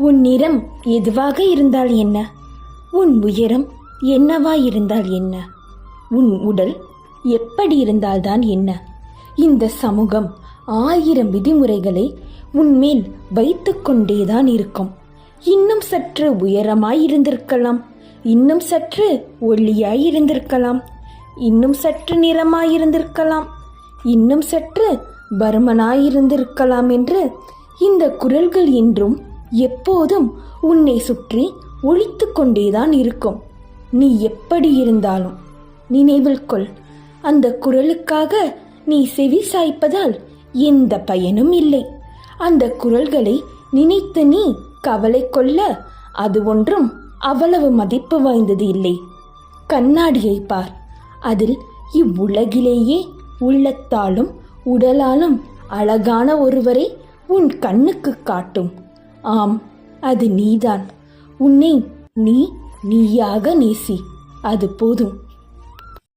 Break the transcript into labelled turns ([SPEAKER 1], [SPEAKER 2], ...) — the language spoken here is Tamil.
[SPEAKER 1] உன் நிறம் எதுவாக இருந்தால் என்ன? உன் உயரம் என்னவா இருந்தால் என்ன? உன் உடல் எப்படி இருந்தால்தான் என்ன? இந்த சமூகம் ஆயிரம் விதிமுறைகளை உன்மேல் வைத்துக்கொண்டேதான் இருக்கும். இன்னும் சற்று உயரமாய் இருந்திருக்கலாம். இன்னும் சற்று ஒல்லியாய் இருந்திருக்கலாம். இன்னும் சற்று நிறமாய் இருந்திருக்கலாம். இன்னும் சற்று பருமனாயிருந்திருக்கலாம் என்று இந்த குரல்கள் என்றும் எப்போதும் உன்னை சுற்றி ஒழித்து கொண்டேதான் இருக்கும். நீ எப்படி இருந்தாலும். நினைவில் கொள். அந்த குரலுக்காக நீ செவி சாய்ப்பதால் எந்த பயனும் இல்லை. அந்த குரல்களை நினைத்து நீ கவலை கொள்ள அது ஒன்றும் அவ்வளவு மதிப்பு வாய்ந்தது இல்லை. கண்ணாடியை பார். அதில் இவ்வுலகிலேயே உள்ளத்தாலும் உடலாலும் அழகான ஒருவரை உன் கண்ணுக்கு காட்டும். ஆம் அது நீதான். உன்னை நீ நீயாக நேசி. அது போதும்.